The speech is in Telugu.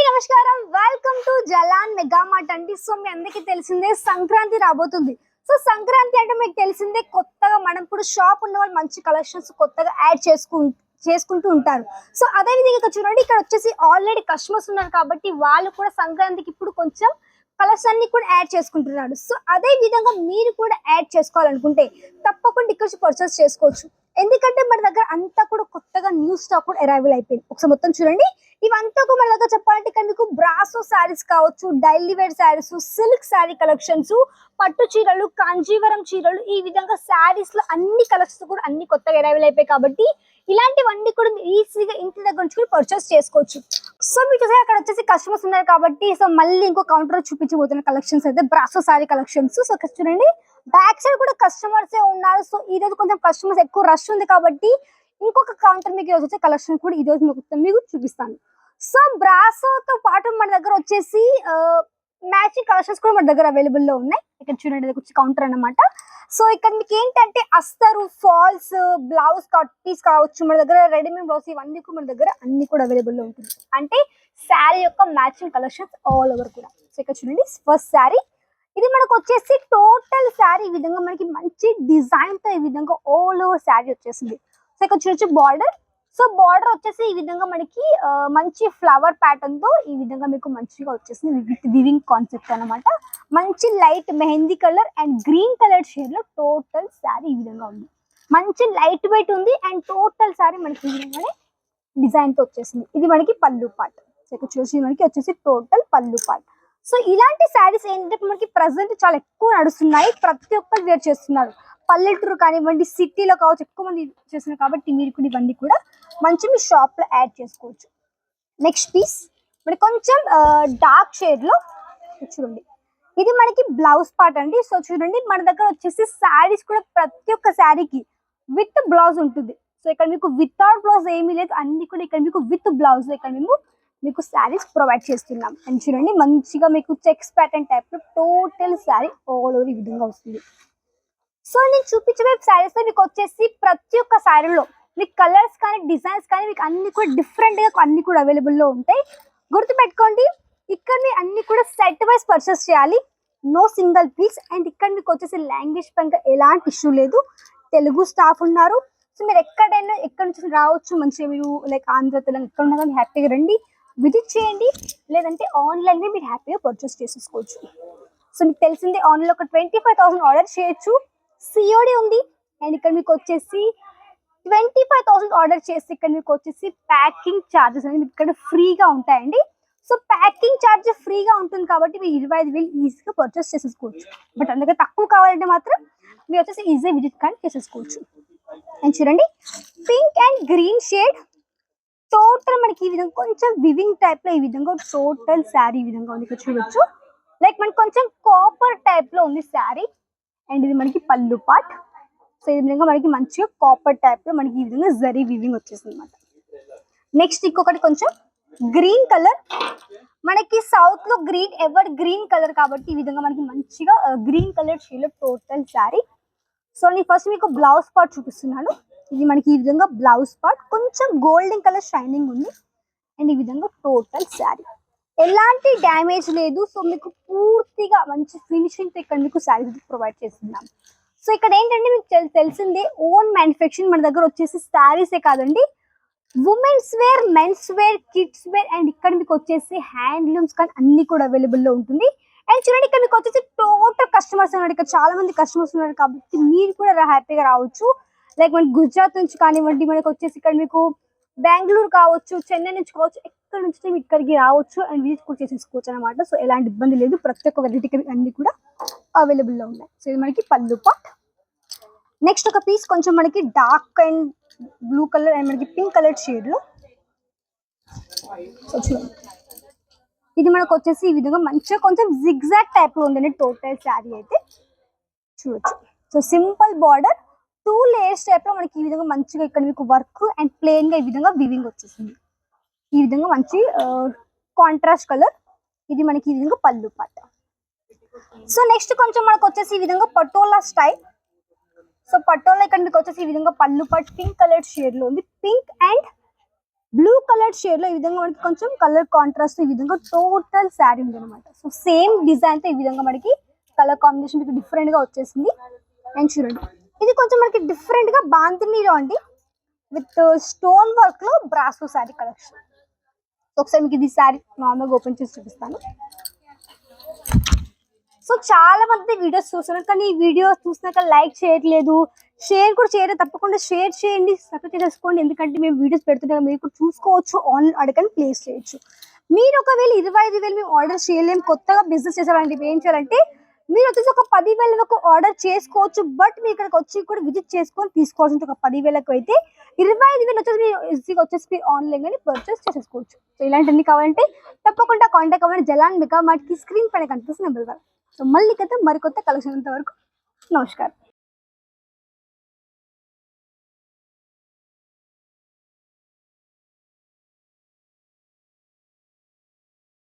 అందరికీ నమస్కారం. వెల్కమ్ టు జలాన్ మెగామార్ట్ అండి. సో మీ అందరికీ తెలిసిందే సంక్రాంతి రాబోతుంది. సో సంక్రాంతి అంటే మీకు తెలిసిందే కొత్తగా మనం ఇప్పుడు షాప్ ఉన్న వాళ్ళు మంచి కలెక్షన్స్ కొత్తగా యాడ్ చేసుకు చేసుకుంటూ ఉంటారు. సో అదే విధంగా ఇక్కడ చూడండి ఇక్కడ వచ్చేసి ఆల్రెడీ కస్టమర్స్ ఉన్నారు కాబట్టి వాళ్ళు కూడా సంక్రాంతికి ఇప్పుడు కొంచెం కలర్స్ అన్ని కూడా యాడ్ చేసుకుంటున్నారు. సో అదే విధంగా మీరు కూడా యాడ్ చేసుకోవాలనుకుంటే తప్పకుండా ఇక్కడ పర్చేస్ చేసుకోవచ్చు. ఎందుకంటే మన దగ్గర అంతా కూడా కొత్తగా న్యూ స్టాక్ కూడా అరైవల్ అయిపోయింది. ఒకసారి మొత్తం చూడండి. ఇవంతా కూడా మన దగ్గర చెప్పాలంటే ఇక్కడ మీకు బ్రాసో శారీస్ కావచ్చు daily wear saris silk sari collections పట్టు చీరలు కాంజీవరం చీరలు ఈ విధంగా శారీస్లో అన్ని కలెక్షన్స్ కూడా అన్ని కొత్తగా అవైలబుల్ అయిపోయాయి కాబట్టి ఇలాంటివన్నీ కూడా మీరు ఈజీగా ఇంటి దగ్గర నుంచి కూడా పర్చేస్ చేసుకోవచ్చు. సో మీకు చూసే అక్కడ వచ్చేసి కస్టమర్స్ ఉన్నారు కాబట్టి సో మళ్ళీ ఇంకో కౌంటర్ చూపించబోతున్న కలెక్షన్స్ అయితే బ్రాసో సారీ కలెక్షన్స్ సో చూడండి బ్యాక్ సైడ్ కూడా కస్టమర్స్ ఉన్నారు. సో ఈ రోజు కొంచెం కస్టమర్స్ ఎక్కువ రష్ ఉంది కాబట్టి ఇంకొక కౌంటర్ మీకు ఈరోజు వచ్చే కలెక్షన్ కూడా ఈ రోజు మీకు చూపిస్తాను. సో బ్రాసోతో పాటు మన దగ్గర వచ్చేసి మ్యాచింగ్ కలెక్షన్స్ కూడా మన దగ్గర అవైలబుల్లో ఉన్నాయి. ఇక్కడ చూడండి కొంచెం వచ్చి కౌంటర్ అనమాట సో ఇక్కడ మీకు ఏంటంటే అస్తరు ఫాల్స్ బ్లౌజ్ కట్ పీస్ కావచ్చు మన దగ్గర రెడీమేడ్ బ్లౌజ్ ఇవన్నీ కూడా మన దగ్గర అన్ని కూడా అవైలబుల్లో ఉంటుంది. అంటే శారీ యొక్క మ్యాచింగ్ కలెక్షన్స్ ఆల్ ఓవర్ కూడా. సో ఇక్కడ చూడండి ఫస్ట్ శారీ. ఇది మనకు వచ్చేసి టోటల్ శారీ ఈ విధంగా మనకి మంచి డిజైన్తో ఈ విధంగా ఆల్ ఓవర్ శారీ వచ్చేసింది. సో ఇక్కడ చూడొచ్చు బార్డర్. సో బార్డర్ వచ్చేసి ఈ విధంగా మనకి మంచి ఫ్లవర్ ప్యాటర్న్తో ఈ విధంగా మీకు మంచిగా వచ్చేసింది విత్ వివింగ్ కాన్సెప్ట్ అనమాట మంచి light mehndi colour and green colour షేడ్లో టోటల్ శారీ ఈ విధంగా ఉంది. మంచి లైట్ వెయిట్ ఉంది అండ్ టోటల్ శారీ మనకి ఈ విధంగానే డిజైన్తో వచ్చేసింది. ఇది మనకి పళ్ళు పాట్ సో ఇక్కడ చూసి మనకి వచ్చేసి టోటల్ పళ్ళు పాట్ సో ఇలాంటి శారీస్ ఏంటంటే మనకి ప్రజెంట్ చాలా ఎక్కువ నడుస్తున్నాయి. ప్రతి ఒక్కరు వేర్ చేస్తున్నారు. పల్లెటూరు కానివ్వండి సిటీలో కావచ్చు ఎక్కువ మంది చేస్తున్నారు కాబట్టి మీరు కూడా ఇవన్నీ కూడా మంచి మీ షాప్లో యాడ్ చేసుకోవచ్చు. నెక్స్ట్ పీస్ మనకి కొంచెం డార్క్ షేడ్లో చూడండి. ఇది మనకి బ్లౌజ్ పార్ట్ అండి. సో చూడండి మన దగ్గర వచ్చేసి శారీస్ కూడా ప్రతి ఒక్క శారీకి విత్ బ్లౌజ్ ఉంటుంది. సో ఇక్కడ మీకు వితౌట్ బ్లౌజ్ ఏమీ లేదు. అన్ని కూడా ఇక్కడ మీకు విత్ బ్లౌజ్ ఇక్కడ మేము మీకు శారీస్ ప్రొవైడ్ చేస్తున్నాం. అండ్ చూడండి మంచిగా మీకు చెక్స్ ప్యాటర్న్ టైప్లో టోటల్ శారీ ఓవర్ ఓవర్ ఈ విధంగా వస్తుంది. సో నేను చూపించే శారీస్ మీకు వచ్చేసి ప్రతి ఒక్క శారీలో మీకు కలర్స్ కానీ డిజైన్స్ కానీ మీకు అన్ని కూడా డిఫరెంట్గా అన్ని కూడా అవైలబుల్లో ఉంటాయి. గుర్తుపెట్టుకోండి ఇక్కడ మీరు అన్ని కూడా సెట్ వైస్ పర్చేస్ చేయాలి. నో సింగిల్ పీస్ అండ్ ఇక్కడ మీకు వచ్చేసి లాంగ్వేజ్ పరంగా ఎలాంటి ఇష్యూ లేదు. తెలుగు స్టాఫ్ ఉన్నారు. సో మీరు ఎక్కడైనా ఎక్కడి నుంచి రావచ్చు మంచిగా మీరు లైక్ ఆంధ్ర తెలంగాణ ఎక్కడ ఉన్నా కానీ హ్యాపీగా రండి. విజిట్ చేయండి. లేదంటే ఆన్లైన్ మీరు హ్యాపీగా పర్చేస్ చేసేసుకోవచ్చు సో మీకు తెలిసిందే ఆన్లైన్లో ఒక ట్వంటీ ఫైవ్ థౌసండ్ ఆర్డర్ చేయొచ్చు. సిఓడి ఉంది. అండ్ ఇక్కడ మీకు వచ్చేసి ట్వంటీ ఫైవ్ థౌసండ్ ఆర్డర్ చేస్తే ఇక్కడ మీకు వచ్చేసి ప్యాకింగ్ ఛార్జెస్ అనేది మీకు ఇక్కడ ఫ్రీగా ఉంటాయండి. సో ప్యాకింగ్ ఛార్జ్ ఫ్రీగా ఉంటుంది కాబట్టి మీరు ఇరవై ఐదు వేలు ఈజీగా పర్చేస్ చేసేసుకోవచ్చు. బట్ అందుకే తక్కువ కావాలంటే మాత్రం మీరు వచ్చేసి ఈజీ విజిట్ కానీ చేసేసుకోవచ్చు. అండ్ చూడండి pink and green shade total మనకి ఈ విధంగా కొంచెం వివింగ్ టైప్లో ఈ విధంగా టోటల్ శారీ ఈ విధంగా ఉంది. ఇక్కడ చూడొచ్చు. లైక్ మనకి కొంచెం కాపర్ టైప్లో ఉంది శారీ అండ్ ఇది మనకి పళ్ళు పార్ట్ సో ఈ విధంగా మనకి మంచిగా కాపర్ టైప్లో మనకి ఈ విధంగా జరీ వివింగ్ వచ్చేసింది అనమాట నెక్స్ట్ ఇంకొకటి కొంచెం గ్రీన్ కలర్ మనకి సౌత్లో గ్రీన్ ఎవర్ గ్రీన్ కలర్ కాబట్టి ఈ విధంగా మనకి మంచిగా గ్రీన్ కలర్ షేడ్లో టోటల్ శారీ సో నేను ఫస్ట్ మీకు బ్లౌజ్ పార్ట్ చూపిస్తున్నాను. ఇది మనకి ఈ విధంగా బ్లౌజ్ పార్ట్ కొంచెం గోల్డెన్ కలర్ షైనింగ్ ఉంది. అండ్ ఈ విధంగా టోటల్ శారీ ఎలాంటి డ్యామేజ్ లేదు. సో మీకు పూర్తిగా మంచి ఫినిషింగ్ ఇక్కడ మీకు శారీ ప్రొవైడ్ చేస్తున్నాం. సో ఇక్కడ ఏంటంటే మీకు తెలిసిందే ఓన్ మ్యానుఫ్యాక్చరింగ్ మన దగ్గర వచ్చేసి శారీసే కాదండి. Women's wear men's wear kids wear and ఇక్కడ మీకు వచ్చేసి హ్యాండ్లూమ్స్ కానీ అన్ని కూడా అవైలబుల్లో ఉంటుంది. అండ్ చూడండి ఇక్కడ మీకు వచ్చేసి టోటల్ కస్టమర్స్ ఉన్నారు. ఇక్కడ చాలా మంది కస్టమర్స్ ఉన్నారు కాబట్టి మీరు కూడా హ్యాపీగా రావచ్చు. లైక్ మనకి గుజరాత్ నుంచి కానివ్వండి మనకు వచ్చేసి ఇక్కడ మీకు బెంగళూరు కావచ్చు చెన్నై నుంచి కావచ్చు ఇక్కడ నుంచి ఇక్కడికి రావచ్చు అండ్ విజిట్ కూడా చేసేసుకోవచ్చు అనమాట సో ఎలాంటి ఇబ్బంది లేదు. ప్రతి ఒక్క వెరైటీ అన్ని కూడా అవైలబుల్లో ఉన్నాయి. సో ఇది మనకి పళ్ళు పాట్. నెక్స్ట్ ఒక పీస్ కొంచెం మనకి dark and blue colour and మనకి పింక్ కలర్ షేడ్లో ఇది మనకు వచ్చేసి ఈ విధంగా మంచిగా కొంచెం జిగ్జాగ్ టైప్లో ఉందండి టోటల్ శారీ అయితే. చూడొచ్చు. So simple border two layers టైప్లో మనకి ఈ విధంగా మంచిగా ఇక్కడ మీకు వర్క్ అండ్ ప్లెయిన్గా ఈ విధంగా వివింగ్ వచ్చేసింది. ఈ విధంగా మంచి కాంట్రాస్ట్ కలర్ ఇది మనకి ఈ విధంగా పళ్ళు పాట సో నెక్స్ట్ కొంచెం మనకు వచ్చేసి ఈ విధంగా పటోలా స్టైల్ సో పటోలా ఇక్కడ మీకు వచ్చేసి ఈ విధంగా పళ్ళు పట్ పింక్ కలర్ షేడ్లో ఉంది. పింక్ అండ్ బ్లూ కలర్ షేడ్లో ఈ విధంగా మనకి కొంచెం కలర్ కాంట్రాస్ట్ ఈ విధంగా టోటల్ శారీ ఉంది అనమాట సో సేమ్ డిజైన్తో ఈ విధంగా మనకి కలర్ కాంబినేషన్ మీకు డిఫరెంట్గా వచ్చేసింది. అండ్ చూడండి. ఇది కొంచెం మనకి డిఫరెంట్గా బాంతినీలో అండి. విత్ స్టోన్ వర్క్లో బ్రాసో శారీ కలెక్షన్ ఒకసారి మీకు ఇది శారీ నార్మల్గా ఓపెన్ చేసి చూపిస్తాను. సో చాలా మంది వీడియోస్ చూస్తున్నారు కానీ ఈ వీడియోస్ చూసినాక లైక్ చేయట్లేదు. షేర్ కూడా చేయలేదు తప్పకుండా షేర్ చేయండి సబ్స్క్రైబ్ చేసుకోండి. ఎందుకంటే మేము వీడియోస్ పెడుతుంటాం మీరు కూడా చూసుకోవచ్చు ఆన్లైన్ అడగని ప్లేస్ చేయొచ్చు. మీరు ఒకవేళ ఇరవై ఐదు వేలు మేము ఆర్డర్ చేయలేము కొత్తగా బిజినెస్ చేసారంటే ఏం చేయాలంటే మీరు వచ్చేసి ఒక పదివేల వరకు ఆర్డర్ చేసుకోవచ్చు బట్ మీరు ఇక్కడికి వచ్చి కూడా విజిట్ చేసుకొని తీసుకోవాల్సింది ఒక పదివేలకు అయితే ఇరవై ఐదు వేలు వచ్చేసి మీరు ఈజీగా వచ్చేసి మీరు ఆన్లైన్ కానీ పర్చేస్ చేసేసుకోవచ్చు. సో ఇలాంటివన్నీ కావాలంటే తప్పకుండా కాంటాక్ట్ అవ్వండి. జలాన్ మెగా మార్ట్కి స్క్రీన్ పైన కనిపిస్తుంది నెంబర్ సో మళ్ళీ కదా మరికొత్త కలెక్షన్ అంతవరకు. నమస్కారం.